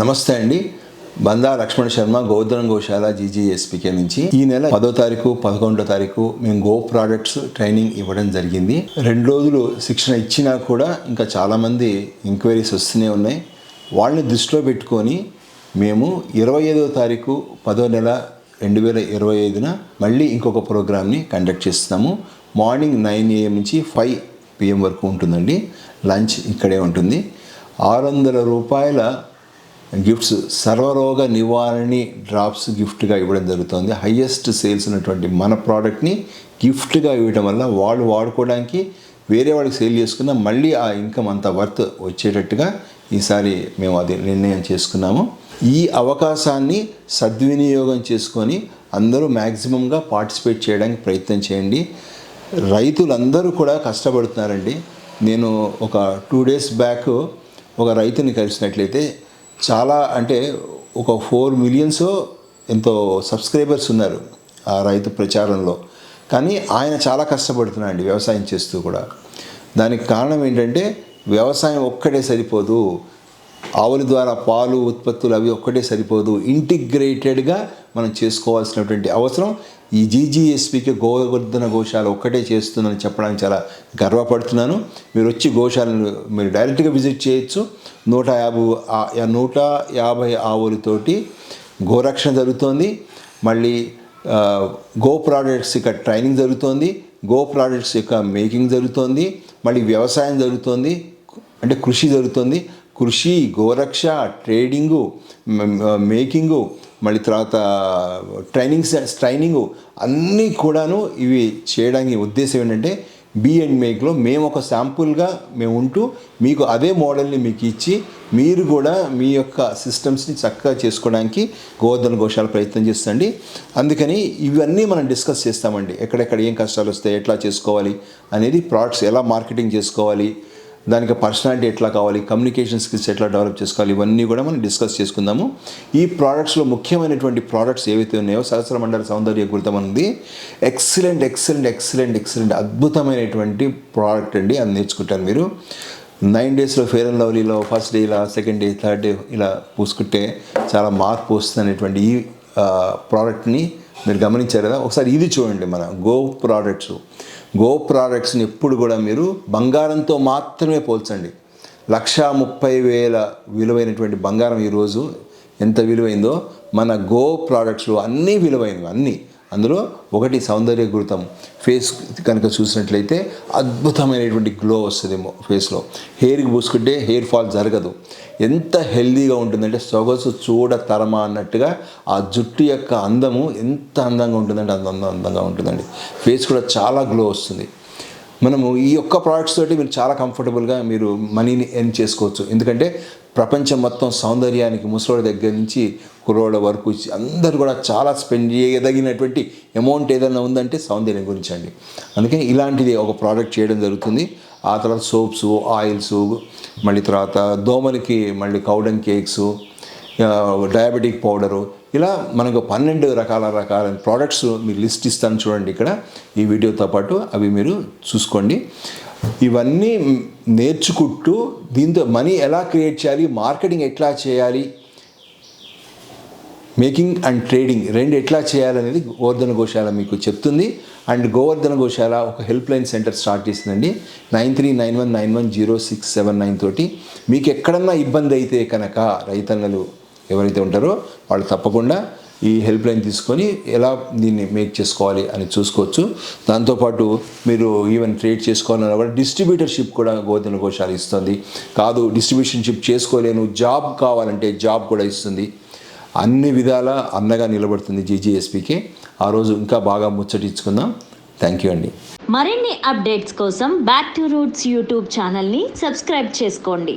నమస్తే అండి. బందా లక్ష్మణ్ శర్మ గోధనం గోశాల జీజీఎస్పీకే నుంచి. ఈ నెల పదో తారీఖు పదకొండో తారీఖు మేము గో ప్రోడక్ట్స్ ట్రైనింగ్ ఇవ్వడం జరిగింది. రెండు రోజులు శిక్షణ ఇచ్చినా కూడా ఇంకా చాలామంది ఎంక్వైరీస్ వస్తూనే ఉన్నాయి. వాళ్ళని దృష్టిలో పెట్టుకొని మేము ఇరవై ఐదో తారీఖు పదో నెల రెండు వేల ఇరవై ఐదున మళ్ళీ ఇంకొక ప్రోగ్రామ్ని కండక్ట్ చేస్తున్నాము. మార్నింగ్ నైన్ ఏఎం నుంచి ఫైవ్ పిఎం వరకు ఉంటుందండి. లంచ్ ఇక్కడే ఉంటుంది. ఆరు వందల రూపాయల గిఫ్ట్స్ సర్వరోగ నివారణి డ్రాప్స్ గిఫ్ట్గా ఇవ్వడం జరుగుతుంది. హయ్యెస్ట్ సేల్స్ ఉన్నటువంటి మన ప్రోడక్ట్ని గిఫ్ట్గా ఇవ్వడం వల్ల వాళ్ళు వాడుకోవడానికి వేరే వాళ్ళకి సేల్ చేసుకున్న మళ్ళీ ఆ ఇన్కమ్ అంత వర్త్ వచ్చేటట్టుగా ఈసారి మేము అది నిర్ణయం చేసుకున్నాము. ఈ అవకాశాన్ని సద్వినియోగం చేసుకొని అందరూ మ్యాక్సిమంగా పార్టిసిపేట్ చేయడానికి ప్రయత్నం చేయండి. రైతులందరూ కూడా కష్టపడుతున్నారండి. నేను ఒక టూ డేస్ బ్యాక్ ఒక రైతుని కలిసినట్లయితే చాలా అంటే ఒక ఫోర్ మిలియన్స్ ఎంతో సబ్స్క్రైబర్స్ ఉన్నారు ఆ రైతు ప్రచారంలో. కానీ ఆయన చాలా కష్టపడుతున్నాడు వ్యవసాయం చేస్తూ కూడా. దానికి కారణం ఏంటంటే వ్యవసాయం ఒక్కటే సరిపోదు. ఆవుల ద్వారా పాలు ఉత్పత్తులు అవి ఒక్కటే సరిపోదు. ఇంటిగ్రేటెడ్గా మనం చేసుకోవాల్సినటువంటి అవసరం ఈ జీజీఎస్పీకి గోవర్ధన గోశాల ఒక్కటే చేస్తుందని చెప్పడానికి చాలా గర్వపడుతున్నాను. మీరు వచ్చి గోశాలను మీరు డైరెక్ట్గా విజిట్ చేయొచ్చు. నూట యాభై నూట యాభై ఆవులతోటి గోరక్షణ జరుగుతోంది. మళ్ళీ గో ప్రోడక్ట్స్ యొక్క ట్రైనింగ్ జరుగుతోంది. గో ప్రోడక్ట్స్ యొక్క మేకింగ్ జరుగుతోంది. మళ్ళీ వ్యవసాయం జరుగుతోంది. అంటే కృషి జరుగుతుంది. కృషి గోరక్ష ట్రేడింగు మేకింగు మళ్ళీ తర్వాత ట్రైనింగ్స్ ట్రైనింగు అన్నీ కూడాను ఇవి చేయడానికి ఉద్దేశం ఏంటంటే బీ అండ్ మేక్లో మేము ఒక శాంపుల్గా మేము ఉంటూ మీకు అదే మోడల్ని మీకు ఇచ్చి మీరు కూడా మీ యొక్క సిస్టమ్స్ని చక్కగా చేసుకోవడానికి గోవర్ధన ఘోషాలు ప్రయత్నం చేస్తండి అందుకని ఇవన్నీ మనం డిస్కస్ చేస్తామండి. ఎక్కడెక్కడ ఏం కష్టాలు వస్తాయి ఎట్లా చేసుకోవాలి అనేది ప్రోడక్ట్స్ ఎలా మార్కెటింగ్ చేసుకోవాలి దానికి పర్సనాలిటీ ఎట్లా కావాలి కమ్యూనికేషన్ స్కిల్స్ ఎట్లా డెవలప్ చేసుకోవాలి ఇవన్నీ కూడా మనం డిస్కస్ చేసుకుందాము. ఈ ప్రోడక్ట్స్లో ముఖ్యమైనటువంటి ప్రోడక్ట్స్ ఏవైతే ఉన్నాయో సహస్ర మండల సౌందర్య గురితం అనేది ఎక్సలెంట్ ఎక్సలెంట్ ఎక్సలెంట్ ఎక్సలెంట్ అద్భుతమైనటువంటి ప్రోడక్ట్ అండి. అది నేర్చుకుంటారు మీరు. నైన్ డేస్లో ఫేర్ అండ్ లవ్లీలో ఫస్ట్ డే ఇలా సెకండ్ డే థర్డ్ డే ఇలా పూసుకుంటే చాలా మార్పు వస్తుంది అనేటువంటి ఈ ప్రోడక్ట్ని మీరు గమనించారు కదా? ఒకసారి ఇది చూడండి మన గో ప్రోడక్ట్స్ గో ప్రోడక్ట్స్ని ఎప్పుడు కూడా మీరు బంగారంతో మాత్రమే పోల్చండి. లక్షా ముప్పై వేల విలువైనటువంటి బంగారం ఈరోజు ఎంత విలువైందో? మన గో ప్రోడక్ట్స్లో అన్నీ విలువైనవి అన్నీ. అందులో ఒకటి సౌందర్య గురుతం. ఫేస్ కనుక చూసినట్లయితే అద్భుతమైనటువంటి గ్లో వస్తుంది ఫేస్లో హెయిర్కి పూసుకుంటే హెయిర్ ఫాల్ జరగదు. ఎంత హెల్దీగా ఉంటుందంటే సొగసు చూడ తరమా అన్నట్టుగా ఆ జుట్టు యొక్క అందము ఎంత అందంగా ఉంటుందంటే అంత అందంగా ఉంటుందండి. ఫేస్ కూడా చాలా గ్లో వస్తుంది. మనము ఈ యొక్క ప్రోడక్ట్స్ తోటి మీరు చాలా కంఫర్టబుల్గా మీరు మనీని ఎర్న్ చేసుకోవచ్చు. ఎందుకంటే ప్రపంచం మొత్తం సౌందర్యానికి ముసలోడి దగ్గర నుంచి కుర్రోళ్ళ వరకు అందరు కూడా చాలా స్పెండ్ చేయదగినటువంటి అమౌంట్ ఏదైనా ఉందంటే సౌందర్యం గురించి అండి అందుకని ఇలాంటిది ఒక ప్రోడక్ట్ చేయడం జరుగుతుంది. ఆ తర్వాత సోప్స్ ఆయిల్స్ మళ్ళీ తర్వాత దోమలకి మళ్ళీ కౌడన్ కేక్స్ డయాబెటిక్ పౌడరు ఇలా మనకు పన్నెండు రకాల రకాల ప్రోడక్ట్స్ మీరు లిస్ట్ ఇస్తాను చూడండి ఇక్కడ. ఈ వీడియోతో పాటు అవి మీరు చూసుకోండి. ఇవన్నీ నేర్చుకుంటూ దీంతో మనీ ఎలా క్రియేట్ చేయాలి మార్కెటింగ్ ఎట్లా చేయాలి మేకింగ్ అండ్ ట్రేడింగ్ రెండు ఎట్లా చేయాలనేది గోవర్ధన గోశాల మీకు చెప్తుంది. అండ్ గోవర్ధన గోశాల ఒక హెల్ప్ లైన్ సెంటర్ స్టార్ట్ చేసిందండి. Nine three nine one nine one zero six seven nine తోటి. మీకు ఎక్కడన్నా ఇబ్బంది అయితే కనుక రైతన్నలు ఎవరైతే ఉంటారో వాళ్ళు తప్పకుండా ఈ హెల్ప్ లైన్ తీసుకొని ఎలా దీన్ని మేక్ చేసుకోవాలి అని చూసుకోవచ్చు. దాంతోపాటు మీరు ఈవెన్ ట్రేడ్ చేసుకోవాలన్నా కూడా డిస్ట్రిబ్యూటర్షిప్ కూడా గోధుమ గోశాల ఇస్తుంది. కాదు డిస్ట్రిబ్యూషన్షిప్ చేసుకోలేను జాబ్ కావాలంటే జాబ్ కూడా ఇస్తుంది. అన్ని విధాల అన్నగా నిలబడుతుంది జీజీఎస్పీకి ఆ రోజు ఇంకా బాగా ముచ్చటించుకుందాం. థ్యాంక్ యూ అండి. మరిన్ని అప్డేట్స్ కోసం బ్యాక్ టు రూట్స్ యూట్యూబ్ ఛానల్ని సబ్స్క్రైబ్ చేసుకోండి.